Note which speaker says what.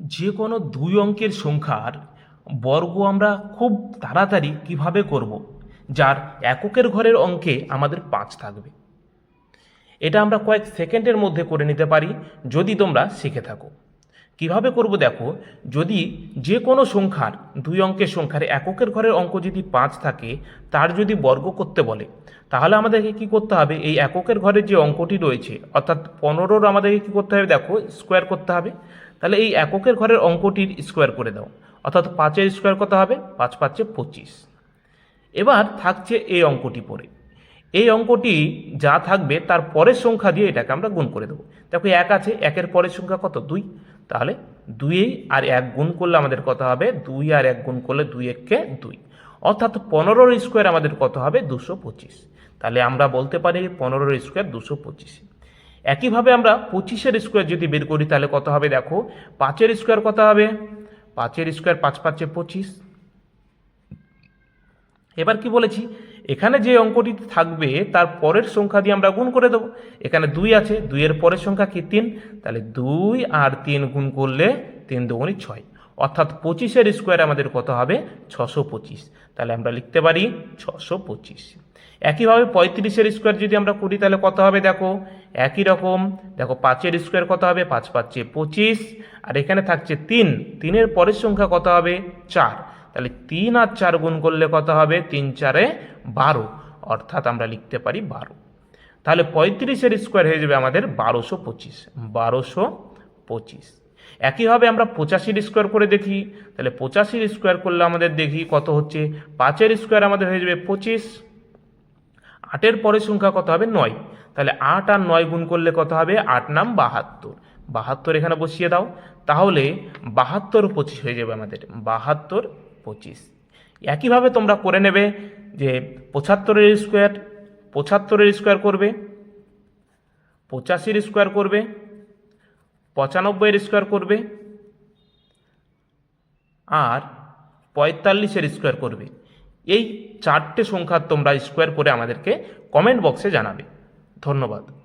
Speaker 1: যে কোনো দুই অঙ্কের সংখ্যার বর্গ আমরা খুব তাড়াতাড়ি কীভাবে করব, যার এককের ঘরের অঙ্কে আমাদের পাঁচ থাকবে। এটা আমরা কয়েক সেকেন্ডের মধ্যে করে নিতে পারি, যদি তোমরা শিখে থাকো। কীভাবে করব দেখো, যদি যে কোনো সংখ্যার দুই অঙ্কের সংখ্যার এককের ঘরের অঙ্ক যদি পাঁচ থাকে, তার যদি বর্গ করতে বলে, তাহলে আমাদেরকে কি করতে হবে? এই এককের ঘরের যে অঙ্কটি রয়েছে, অর্থাৎ পনেরোর আমাদেরকে কি করতে হবে দেখো স্কোয়ার করতে হবে। তাহলে এই এককের ঘরের অঙ্কটির স্কোয়ার করে দাও, অর্থাৎ পাঁচের স্কোয়ার কত হবে? পাঁচ পাঁচে পঁচিশ। এবার থাকছে এই অঙ্কটি পরে। এই অঙ্কটি যা থাকবে, তার পরের সংখ্যা দিয়ে এটাকে আমরা গুণ করে দেবো। দেখো এক আছে, একের পরের সংখ্যা কত? দুই। তাহলে দুইয়েই আর এক গুণ করলে আমাদের কত হবে? দুই আর এক গুণ করলে দুই এককে দুই। অর্থাৎ পনেরোর স্কোয়ার আমাদের কত হবে? দুশো পঁচিশ। তাহলে আমরা বলতে পারি পনেরোর স্কোয়ার দুশো পঁচিশ। একইভাবে আমরা পঁচিশের স্কোয়ার যদি বের করি, তাহলে কত হবে দেখো? পাঁচের স্কোয়ার কত হবে? পাঁচের স্কোয়ার পাঁচ পাঁচে পঁচিশ। এবার কি বলেছি? এখানে যে অঙ্কটি থাকবে, তার পরের সংখ্যা দিয়ে আমরা গুণ করে দেবো। এখানে দুই আছে, দুইয়ের পরের সংখ্যা কি? তিন। তাহলে দুই আর তিন গুণ করলে তিন দুগুণি ছয়। অর্থাৎ পঁচিশের স্কোয়ার আমাদের কত হবে? ছশো পঁচিশ। তাহলে আমরা লিখতে পারি ছশো পঁচিশ। একইভাবে পঁয়ত্রিশের স্কোয়ার যদি আমরা করি, তাহলে কত হবে দেখো? একই রকম। দেখো পাঁচের স্কোয়ার কত হবে? পাঁচ পাঁচে পঁচিশ। আর এখানে থাকছে তিন। তিনের পরের সংখ্যা কত হবে? চার। তাহলে তিন আর চার গুণ করলে কত হবে? তিন চারে বারো, অর্থাৎ আমরা লিখতে পারি বারো। তাহলে পঁয়ত্রিশের স্কোয়ার হয়ে যাবে আমাদের বারোশো পঁচিশ বারোশো পঁচিশ। একইভাবে আমরা পঁচাশির স্কোয়ার করে দেখি, তাহলে পঁচাশির স্কোয়ার করলে আমাদের দেখি কত হচ্ছে, পাঁচের স্কোয়ার আমাদের হয়ে যাবে পঁচিশ। আটের পরের সংখ্যা কত হবে? নয়। তাহলে আট আর নয় গুণ করলে কত হবে? আট নাম বাহাত্তর। বাহাত্তর এখানে বসিয়ে দাও। তাহলে বাহাত্তর পঁচিশ হয়ে যাবে আমাদের, বাহাত্তর পঁচিশ। একইভাবে তোমরা করে নেবে যে পঁচাত্তরের স্কোয়ার পঁচাত্তরের স্কোয়ার করবে, পঁচাশির স্কোয়ার করবে, পঁচানব্বইয়ের স্কোয়ার করবে, আর পঁয়তাল্লিশের স্কোয়ার করবে। এই চারটে সংখ্যা তোমরা স্কোয়ার করে আমাদেরকে কমেন্ট বক্সে জানাবে। ধন্যবাদ।